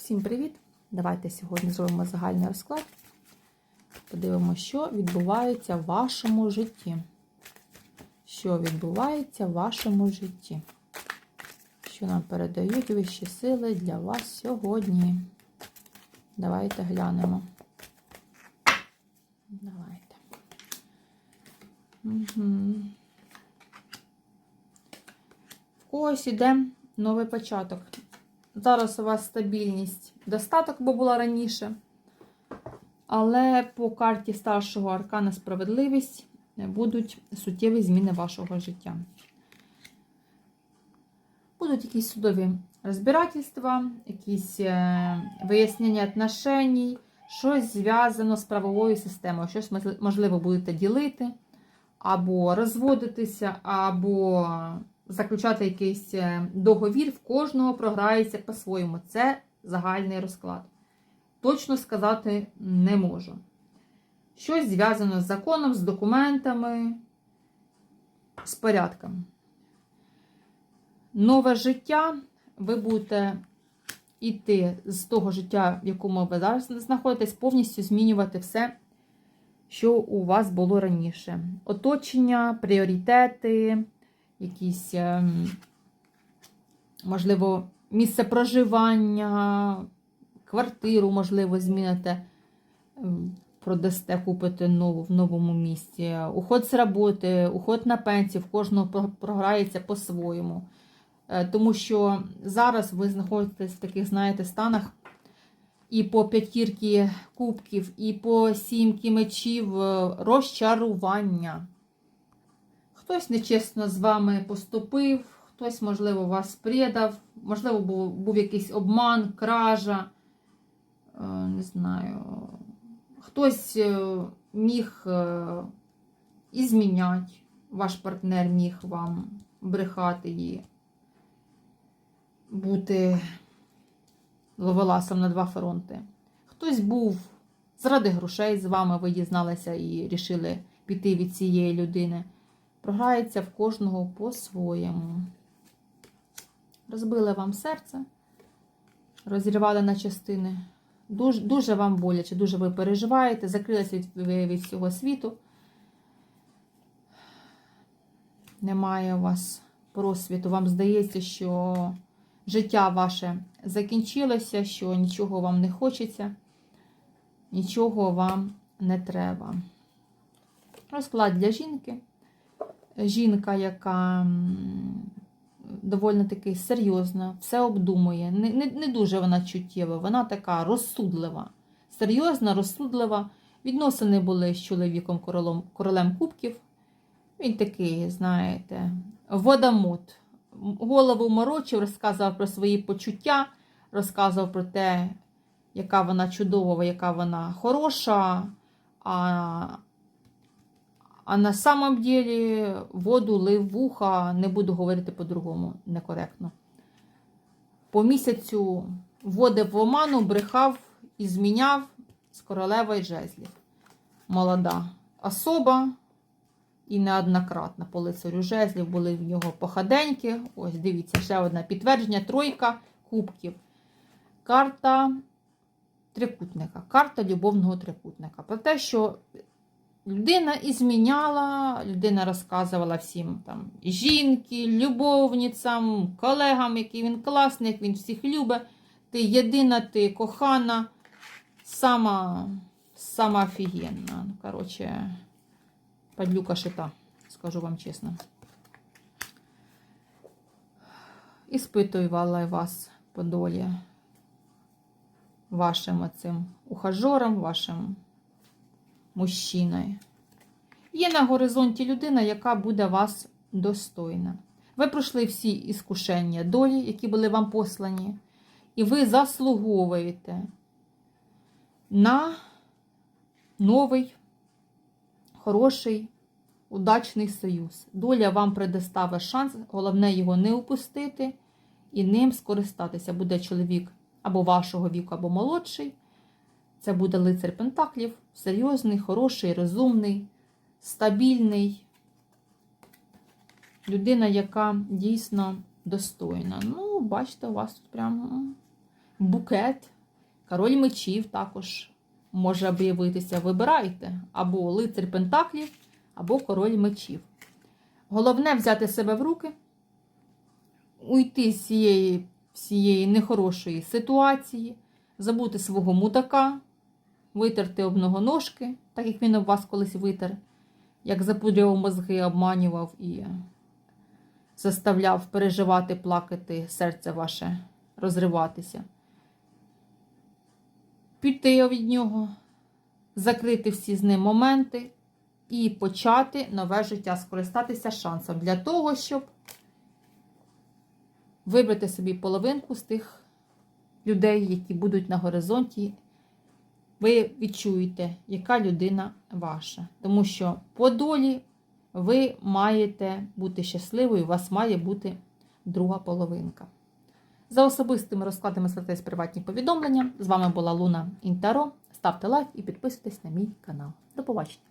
Всім привіт! Давайте сьогодні зробимо загальний розклад. Подивимося, що відбувається в вашому житті. Що відбувається в вашому житті? Що нам передають вищі сили для вас сьогодні? Давайте глянемо. Давайте. Угу. В когось іде новий початок. Зараз у вас стабільність, достаток, бо була раніше. Але по карті старшого аркана справедливість будуть суттєві зміни вашого життя. Будуть якісь судові розбирательства, якісь е, вияснення отношеній, щось зв'язано з правовою системою, щось, можливо, будете ділити, або розводитися, або заключати якийсь е, договір, в кожного програється по-своєму. Це загальний розклад. Точно сказати не можу. Щось зв'язано з законом, з документами, з порядком. Нове життя ви будете йти з того життя, в якому ви зараз знаходитесь, повністю змінювати все, що у вас було раніше. Оточення, пріоритети якісь, ем, можливо, місце проживання, квартиру, можливо, зміните, ем, продасте, купите нову в новому місці. Уход з роботи, уход на пенсію, в кожного програється по-своєму. Е, тому що зараз ви знаходитесь в таких, знаєте, станах. І по п'ятірки кубків, і по сімки мечів е, розчарування. Хтось нечесно з вами поступив, хтось, можливо, вас предав, можливо, був, був якийсь обман, кража. Е, не знаю. Хтось е, міг е, і зміняти, ваш партнер міг вам брехати її, бути ловеласом на два фронти. Хтось був заради грошей з вами, ви дізналися і рішили піти від цієї людини. Програється в кожного по-своєму. Розбили вам серце, розірвали на частини. Дуже дуже вам боляче, дуже ви переживаєте, закрилися від, від всього світу. Немає у вас просвіту. Вам здається, що життя ваше закінчилося, що нічого вам не хочеться, нічого вам не треба. Розклад для жінки жінка, яка доволі таки серйозна, все обдумує. Не, не, не дуже вона чуттєва, вона така розсудлива, серйозна, розсудлива. Відносини були з чоловіком королем, королем Кубків. Він такий, знаєте, водомут. Голову морочив, розказував про свої почуття, розказував про те, яка вона чудова, яка вона хороша. А а на самом деле воду лив вуха, не буду говорити по-другому, некоректно. По місяцю вводив в оману, брехав і зміняв з королевою жезлів. Молода особа і неоднократно по лицарю жезлів були в нього походеньки. Ось, дивіться, ще одне підтвердження: тройка кубків. Карта трикутника, карта любовного трикутника. Про те, що Людина і зміняла, людина розказувала всім там жінки, любовницям, колегам, який він класний, він всіх любить. Ти єдина, ти кохана, сама сама офігенна. Ну, коротше, падлюка шита, скажу вам чесно. Іспитувала вас по долі вашим оцим ухажором, вашим мужчиною. Є на горизонті людина, яка буде вас достойна. Ви пройшли всі іскушення долі, які були вам послані, і ви заслуговуєте на новий, хороший, удачний союз. Доля вам предоставить шанс, головне його не упустити і ним скористатися. Буде чоловік або вашого віку, або молодший. Це буде лицар Пентаклів, серйозний, хороший, розумний, стабільний. Людина, яка дійсно достойна. Ну, бачите, у вас тут прямо букет, король мечів також може об'явитися. Вибирайте або лицар Пентаклів, або король мечів. Головне взяти себе в руки, уйти з цієї всієї нехорошої ситуації, забути свого мудака, витерти об ногоножки, так як він об вас колись витер, як запудрював мозги, обманював і заставляв переживати, плакати, серце ваше розриватися. Піти від нього, закрити всі з ним моменти і почати нове життя, скористатися шансом для того, щоб вибрати собі половинку з тих людей, які будуть на горизонті. Ви відчуєте, яка людина ваша. Тому що по долі ви маєте бути щасливою, у вас має бути друга половинка. За особистими розкладами звертайтесь приватні повідомлення. З вами була Луна Інтаро. Ставте лайк і підписуйтесь на мій канал. До побачення!